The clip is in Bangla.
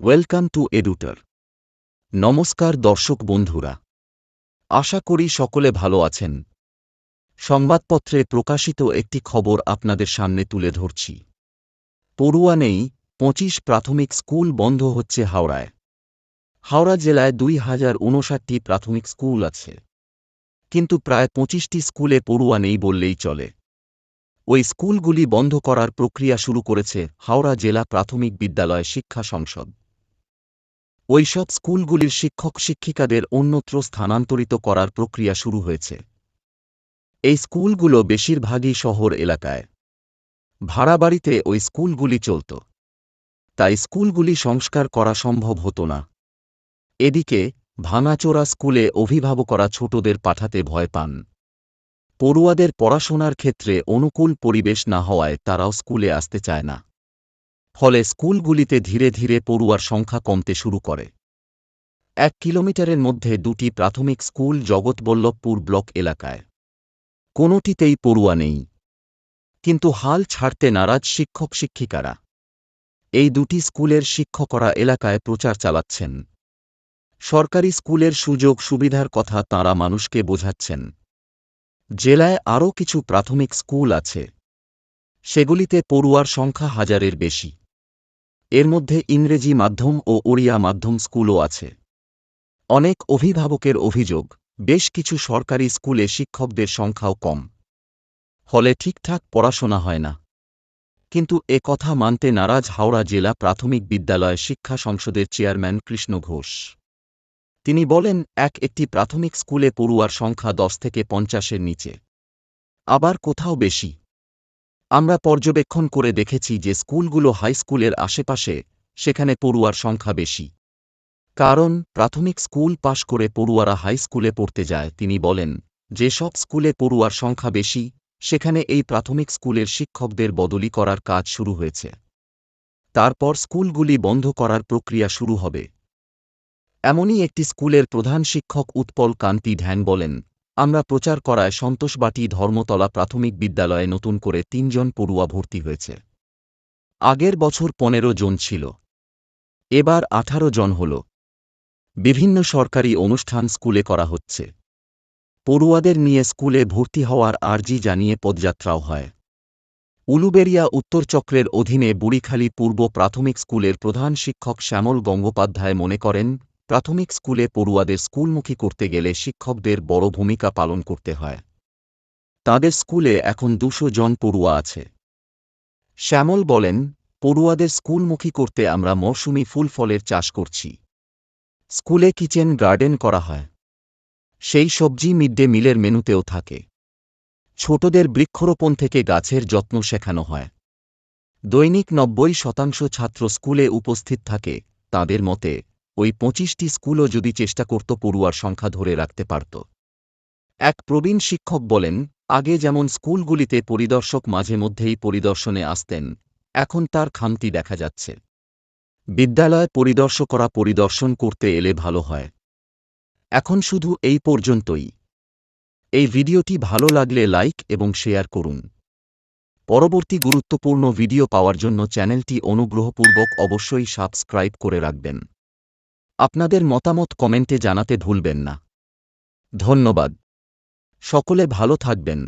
ওয়েলকাম টু এডুটার নমস্কার দর্শক বন্ধুরা। আশা করি সকলে ভালো আছেন। সংবাদপত্রে প্রকাশিত একটি খবর আপনাদের সামনে তুলে ধরছি। পড়ুয়া নেই, পঁচিশ প্রাথমিক স্কুল বন্ধ হচ্ছে হাওড়ায়। হাওড়া জেলায় দুই হাজার উনষাটটি প্রাথমিক স্কুল আছে। কিন্তু প্রায় পঁচিশটি স্কুলে পড়ুয়া নেই বললেই চলে। ওই স্কুলগুলি বন্ধ করার প্রক্রিয়া শুরু করেছে হাওড়া জেলা প্রাথমিক বিদ্যালয় শিক্ষা সংসদ। ওইসব স্কুলগুলির শিক্ষক শিক্ষিকাদের অন্যত্র স্থানান্তরিত করার প্রক্রিয়া শুরু হয়েছে। এই স্কুলগুলো বেশিরভাগই শহর এলাকায়। ভাড়া বাড়িতে ওই স্কুলগুলি চলত। তাই স্কুলগুলি সংস্কার করা সম্ভব হতো না। এদিকে, ভাঙাচোরা স্কুলে অভিভাবকরা ছোটদের পাঠাতে ভয় পান। পড়ুয়াদের পড়াশোনার ক্ষেত্রে অনুকূল পরিবেশ না হওয়ায় তারাও স্কুলে আসতে চায় না। ফলে স্কুলগুলিতে ধীরে ধীরে পড়ুয়ার সংখ্যা কমতে শুরু করে। এক কিলোমিটারের মধ্যে দুটি প্রাথমিক স্কুল জগৎবল্লভপুর ব্লক এলাকায়। কোনোটিতেই পড়ুয়া নেই। কিন্তু হাল ছাড়তে নারাজ শিক্ষক শিক্ষিকারা। এই দুটি স্কুলের শিক্ষকরা এলাকায় প্রচার চালাচ্ছেন। সরকারি স্কুলের সুযোগ সুবিধার কথা তাঁরা মানুষকে বোঝাচ্ছেন। জেলায় আরও কিছু প্রাথমিক স্কুল আছে। সেগুলিতে পড়ুয়ার সংখ্যা হাজারের বেশি। এর মধ্যে ইংরেজি মাধ্যম ও ওড়িয়া মাধ্যম স্কুলও আছে। অনেক অভিভাবকের অভিযোগ, বেশ কিছু সরকারি স্কুলে শিক্ষকদের সংখ্যাও কম। ফলে ঠিকঠাক পড়াশোনা হয় না। কিন্তু এ কথা মানতে নারাজ হাওড়া জেলা প্রাথমিক বিদ্যালয় শিক্ষা সংসদের চেয়ারম্যান কৃষ্ণ ঘোষ। তিনি বলেন, এক একটি প্রাথমিক স্কুলে পড়ুয়ার সংখ্যা দশ থেকে পঞ্চাশের নিচে। আবার কোথাও বেশি। আমরা পর্যবেক্ষণ করে দেখেছি যে স্কুলগুলো হাই স্কুলের আশেপাশে, সেখানে পড়ুয়ার সংখ্যা বেশি। কারণ, প্রাথমিক স্কুল পাশ করে পড়ুয়ারা হাই স্কুলে পড়তে যায়, তিনি বলেন যেসব স্কুলে পড়ুয়ার সংখ্যা বেশি, সেখানে এই প্রাথমিক স্কুলের শিক্ষকদের বদলি করার কাজ শুরু হয়েছে। তারপর স্কুলগুলি বন্ধ করার প্রক্রিয়া শুরু হবে। এমনই একটি স্কুলের প্রধান শিক্ষক উৎপল কান্তি ধ্যান বলেন আমরা প্রচার করায় সন্তোষবাটি ধর্মতলা প্রাথমিক বিদ্যালয়ে নতুন করে তিনজন পড়ুয়া ভর্তি হয়েছে। আগের বছর পনেরো জন ছিল। এবার আঠারো জন হল। বিভিন্ন সরকারি অনুষ্ঠান স্কুলে করা হচ্ছে। পড়ুয়াদের নিয়ে স্কুলে ভর্তি হওয়ার আর্জি জানিয়ে পদযাত্রাও হয়। উলুবেরিয়া উত্তর চক্রের অধীনে বুড়িখালী পূর্ব প্রাথমিক স্কুলের প্রধান শিক্ষক শ্যামল গঙ্গোপাধ্যায় মনে করেন প্রাথমিক স্কুলে পড়ুয়াদের স্কুলমুখী করতে গেলে শিক্ষকদের বড় ভূমিকা পালন করতে হয়। তাদের স্কুলে এখন দুশো জন পড়ুয়া আছে। শ্যামল বলেন, পড়ুয়াদের স্কুলমুখী করতে আমরা মৌসুমি ফুল ফলের চাষ করছি। স্কুলে কিচেন গার্ডেন করা হয়। সেই সবজি মিড ডে মিলের মেনুতেও থাকে। ছোটদের বৃক্ষরোপণ থেকে গাছের যত্ন শেখানো হয়। দৈনিক নব্বই শতাংশ ছাত্র স্কুলে উপস্থিত থাকে। তাদের মতে ওই পঁচিশটি স্কুলও যদি চেষ্টা করত পড়ুয়ার সংখ্যা ধরে রাখতে পারত। এক প্রবীণ শিক্ষক বলেন, আগে যেমন স্কুলগুলিতে পরিদর্শক মাঝে মধ্যেই পরিদর্শনে আসতেন, এখন তার খামতি দেখা যাচ্ছে। বিদ্যালয় পরিদর্শকরা পরিদর্শন করতে এলে ভালো হয়। এখন শুধু এই পর্যন্তই। এই ভিডিওটি ভালো লাগলে লাইক এবং শেয়ার করুন। পরবর্তী গুরুত্বপূর্ণ ভিডিও পাওয়ার জন্য চ্যানেলটি অনুগ্রহপূর্বক অবশ্যই সাবস্ক্রাইব করে রাখবেন। আপনাদের মতামত কমেন্টে জানাতে ভুলবেন না। ধন্যবাদ। সকলে ভালো থাকবেন।